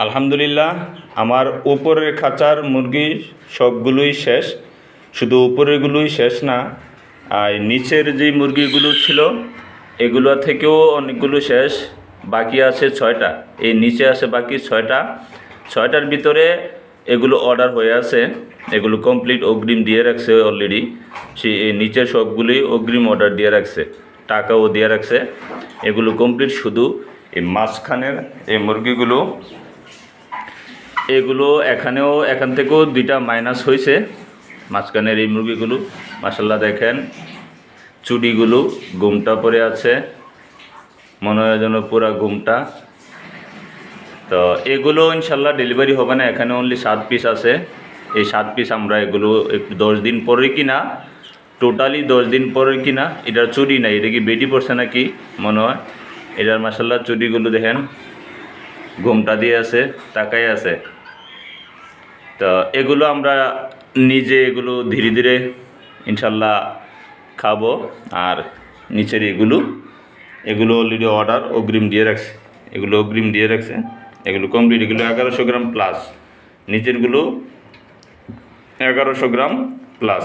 আলহামদুলিল্লাহ, আমার উপরের খাঁচার মুরগি সবগুলোই শেষ। শুধু উপরেরগুলোই শেষ না, আর নিচের যে মুরগিগুলো ছিল, এগুলো থেকেও অনেকগুলো শেষ। বাকি আছে ছয়টা। এই নিচে আছে বাকি ছয়টা। ছয়টার ভিতরে এগুলো অর্ডার হয়ে আছে। এগুলো কমপ্লিট অগ্রিম দিয়ে রাখছে অলরেডি সে নিচের সবগুলোই অগ্রিম অর্ডার দিয়ে রাখছে। টাকাও দিয়ে রাখছে। এগুলো কমপ্লিট শুধু এই মাঝখানের এই মুরগিগুলো এগুলো এখানেও, এখান থেকেও দুইটা মাইনাস হয়েছে মাঝখানের এই মুরগিগুলো মাসাল্লাহ দেখেন। চুড়িগুলো গুমটা পরে আছে। মনে হয় যেন পুরা গুমটা তো এগুলো ইনশাল্লাহ ডেলিভারি হবে না, এখানে অনলি সাত পিস আছে। এই সাত পিস আমরা এগুলো একটু দশ দিন পরে কিনা টোটালি দশ দিন পরে কিনা, এটার চুরি নাই, এটা কি বেটি পড়ছে নাকি, মনে হয়। এটার মাসাল্লাহ চুরিগুলো দেখেন। ঘুমটা দিয়ে আছে তাকাই আছে। তো এগুলো আমরা নিজে এগুলো ধীরে ধীরে ইনশাল্লাহ খাব, আর নিচের এগুলো এগুলো অলরেডি অর্ডার অগ্রিম দিয়ে রাখছে। এগুলো অগ্রিম দিয়ে রাখছে। এগুলো কমপ্লিট এগুলো এগারোশো গ্রাম প্লাস নিচেরগুলো এগারোশো গ্রাম প্লাস